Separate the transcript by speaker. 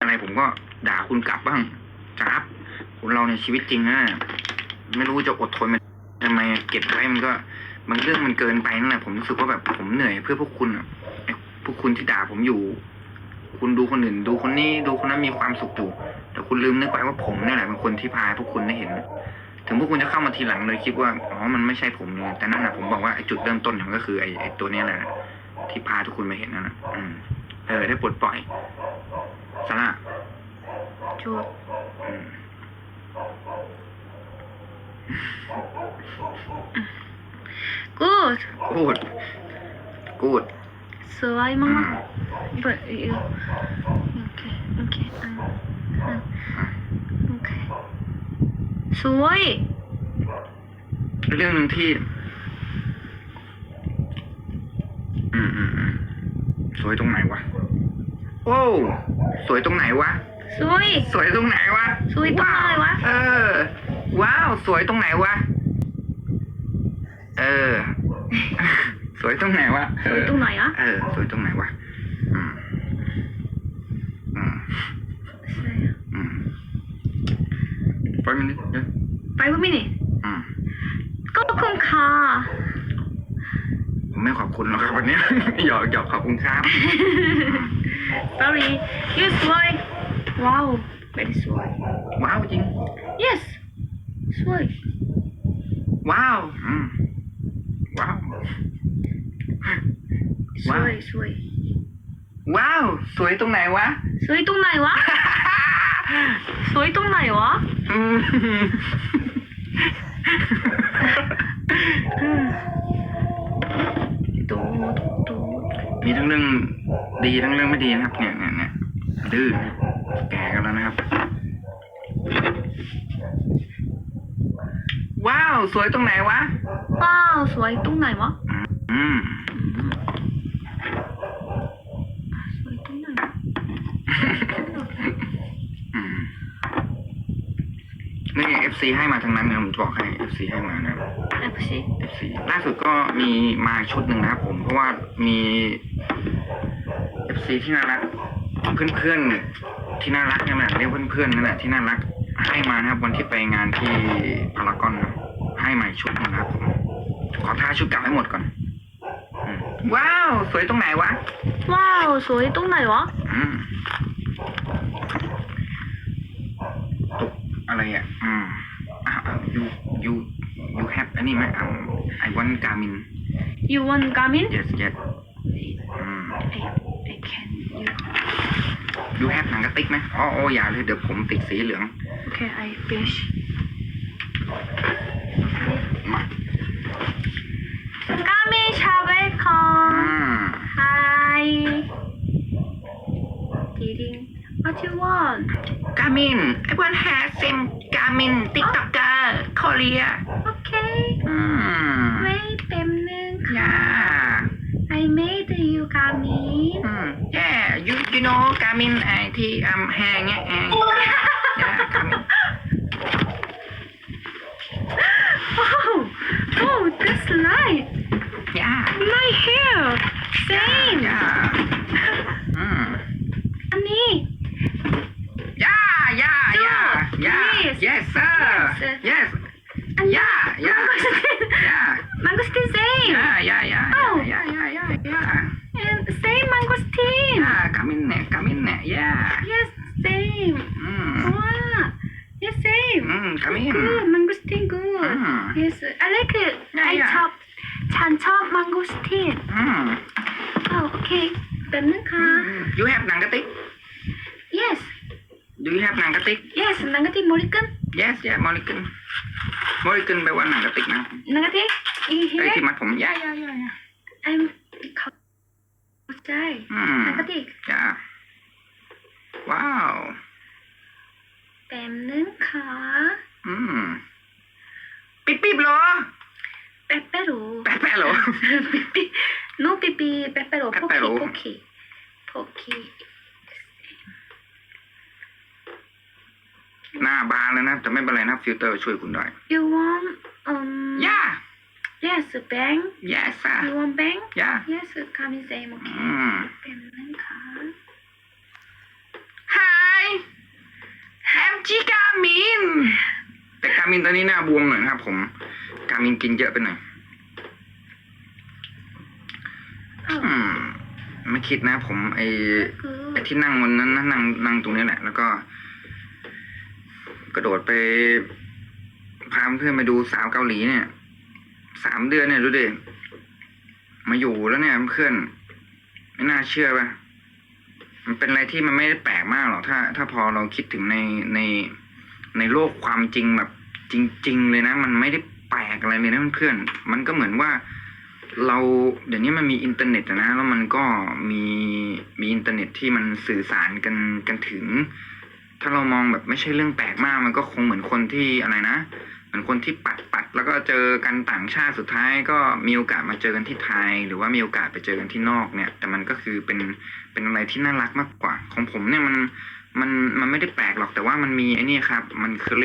Speaker 1: อะไรผมก็ด่าคุณกลับบ้างครับคนเราในชีวิตจริงนะไม่รู้จะอดทนมันทำไมเก็บไว้มันก็บางเรื่องมันเกินไปนั่นแหละผมรู้สึกว่าแบบผมเหนื่อยเพื่อพวกคุณอะพวกคุณที่ด่าผมอยู่ คุณดูคนอื่น ดูคนนี้ดูคนนั้นมีความสุขอยู่แต่คุณลืมนึกไปว่าผมนี่แหละเป็นคนที่พาพวกคุณได้เห็น ถึงพวกคุณจะเข้ามาทีหลังเลยคิดว่าอ๋อมันไม่ใช่ผมเลยแต่นั่นแหะผมบอกว่าไอ้จุดเริ่มต้นของมันก็คือไอ้ไอ้ตัวเนี้ยแหละที่พาทุกคนมาเห็นนั่นแหละเออได้ปลดปล่อย สาระ
Speaker 2: 좋
Speaker 1: อืม
Speaker 2: 굿
Speaker 1: กูดกูด
Speaker 2: สวย
Speaker 1: อื
Speaker 2: มาก
Speaker 1: ม
Speaker 2: ๆ but you okay okay อะอะ okay สวย
Speaker 1: เรื่องหนึ่งที่ อืมอืมอืมสวยตรงไหนวะ โอ้วสวยตรงไหนวะ
Speaker 2: สวย
Speaker 1: สวยตรงไหนวะ
Speaker 2: สวยตรงไหนวะ
Speaker 1: เออ ว้าว สวยตรงไหนวะ เออ สวยตรงไหนวะ
Speaker 2: สวยตรงไหนอะ
Speaker 1: เออ สวยตรงไหนวะ อืม อืม
Speaker 2: สวย
Speaker 1: อืมไปมันนิดเดียว
Speaker 2: 5 minutes
Speaker 1: อืม
Speaker 2: ขอบคุณค่ะ
Speaker 1: ผมไม่ขอบคุณหรอกครับวันนี้ หยอกหยอกขอบคุณครับ
Speaker 2: sorry you สวย wow very สวย
Speaker 1: ว้าวจริง
Speaker 2: yes สวย
Speaker 1: ว้าวอืมว้าว
Speaker 2: สวยสวย
Speaker 1: ว้าวส ม
Speaker 2: โดดโดด
Speaker 1: มีทั้งเรื่องดีทั้งเรื่องไม่ดีนะครับ เนี่ยเนี่ยเนี่ยดื้อนะครับแก่กันแล้วนะครับ ว้าว สวยตรงไหนวะ
Speaker 2: ว้าว สวยตรงไหนวะ
Speaker 1: อืม
Speaker 2: สวยตรงไหน
Speaker 1: อืมนี่ FC ให้มาทั้งนั้นนะผมจะบอกให้ FC ให้มานะครับ
Speaker 2: FC
Speaker 1: FC ล่าสุดก็มีมาชุดหนึ่งนะครับผมเพราะว่ามี FC ที่น่ารัก เพื่อนๆที่น่ารักเนี่ยแหละเรียกเพื่อนๆนั่นแหละที่น่ารักให้มานะครับ วันที่ไปงานที่พารากอนนะให้มาอีกชุดหนึงนะครับผมขอท้าชุดเก่าให้หมดก่อนอืมว้าวสวยตรงไหนวะ
Speaker 2: ว้าวสวยตรงไหนวะ
Speaker 1: อืมตกอะไรอะอืมอ่า you you you have อันนี้ไหมอ่า I want Garmin
Speaker 2: You want Garmin
Speaker 1: yes yes อืม
Speaker 2: I I can you
Speaker 1: you have หนังกระติกไหมอ๋อโอ้อย่าเลยเดี๋ยวผมติดสีเหลือง
Speaker 2: Okay I finish
Speaker 1: มา
Speaker 2: Garmin ชาเวคอ
Speaker 1: อื
Speaker 2: ม
Speaker 1: ม
Speaker 2: Hi Kidding What you want
Speaker 1: Garmin I want have same Garmin TikToker Korea
Speaker 2: Okay
Speaker 1: อืม
Speaker 2: wait แป๊บนึง
Speaker 1: อย่า
Speaker 2: I made you Garmin
Speaker 1: อืม yeah you you know Garmin ไอที่อืมแฮงเนี่ยแฮง yeah Garmin
Speaker 2: Oh Oh that's right
Speaker 1: yeah
Speaker 2: My hair Same
Speaker 1: ย่าอืม
Speaker 2: อันนี้
Speaker 1: ย่าย่าย่า
Speaker 2: Dude,
Speaker 1: ย่า
Speaker 2: please.
Speaker 1: yes sir
Speaker 2: Yes.
Speaker 1: yes
Speaker 2: อันนี้
Speaker 1: ย่าย่าย่า
Speaker 2: Mangosteen same
Speaker 1: ย่าย่าย่า
Speaker 2: Oh.
Speaker 1: ย่าย่าย่าย่า
Speaker 2: and same mangosteen
Speaker 1: ย่ากา มินเนี่ยกามินเนี่ยย่า
Speaker 2: yes same
Speaker 1: อืม
Speaker 2: wow yes same
Speaker 1: อืมกามิน
Speaker 2: good mangosteen good
Speaker 1: อืม
Speaker 2: yes I like it
Speaker 1: Yeah,
Speaker 2: I
Speaker 1: yeah.
Speaker 2: ชอบฉันชอบ mangosteen
Speaker 1: อืม
Speaker 2: oh okay แป๊บนึงค่ะ
Speaker 1: you have หนังกระติก
Speaker 2: yes
Speaker 1: do you have หนังกระติก
Speaker 2: yes นังกะติโมริกัน
Speaker 1: yes yeah มอริกันมอริกันแปลว่าหนังกระติกนะ
Speaker 2: นังกะติอี
Speaker 1: ไอ้
Speaker 2: here
Speaker 1: ที่มัดผมย่าย่าย่าย่า
Speaker 2: I'm เข้าใจ
Speaker 1: อืม
Speaker 2: นังกะติ
Speaker 1: ย่าว้าว
Speaker 2: แป๊บนึงค่ะ
Speaker 1: อืมปิ๊บปิ๊บเหรอ
Speaker 2: เปปเปโร
Speaker 1: แปะแปะเหรอ
Speaker 2: ปิปิ no ปิปิเปปเปโรโพคิ
Speaker 1: Peppero
Speaker 2: โพคิโพคิ
Speaker 1: หน้าบานแล้วนะครับแต่ไม่เป็นไรนะครับฟิลเตอร์ช่วยคุณได้
Speaker 2: you want um
Speaker 1: ย่า
Speaker 2: yes bank
Speaker 1: yes sir
Speaker 2: you want bank
Speaker 1: ย่า
Speaker 2: yes คามิเซมโอเค
Speaker 1: อืม
Speaker 2: เป็นนึงค่ะ
Speaker 1: Hi จิกามิน แต่กามินตอนนี้หน้าบวมหน่อยนะครับ ผม กามินกินเยอะไปหน่อยอืมไม่คิดนะ ผมไอไอ้ที่นั่งวันนั้นนะนั่งนั่งตรงนี้แหละ แล้วก็ กระโดดไปพาเพื่อนไปดูสาวเกาหลีเนี่ยสามเดือนเนี่ยดูดิมาอยู่แล้วเนี่ยเพื่อน ไม่น่าเชื่อป่ะ มันเป็นอะไรที่มันไม่ได้แปลกมากหรอกถ้า ถ้าพอเราคิดถึงในในในโลกความจริงแบบจริง ๆ เลยนะ มันไม่ได้แปลกอะไรเลยนะเพื่อนๆมันก็เหมือนว่าเราเดี๋ยวนี้มันมีอินเทอร์เน็ตนะแล้วมันก็มีมีอินเทอร์เน็ตที่มันสื่อสารกันกันถึง ถ้าเรามองแบบไม่ใช่เรื่องแปลกมาก มันก็คงเหมือนคนที่อะไรนะ เหมือนคนที่ปัดปัดแล้วก็เจอกันต่างชาติสุดท้ายก็มีโอกาสมาเจอกันที่ไทย หรือว่ามีโอกาสไปเจอกันที่นอกเนี่ย แต่มันก็คือเป็นเป็นอะไรที่น่ารักมากกว่า ของผมเนี่ยมันมันมันไม่ได้แปลกหรอกแต่ว่ามันมีไอ้นี่ครับ มันคือเรียก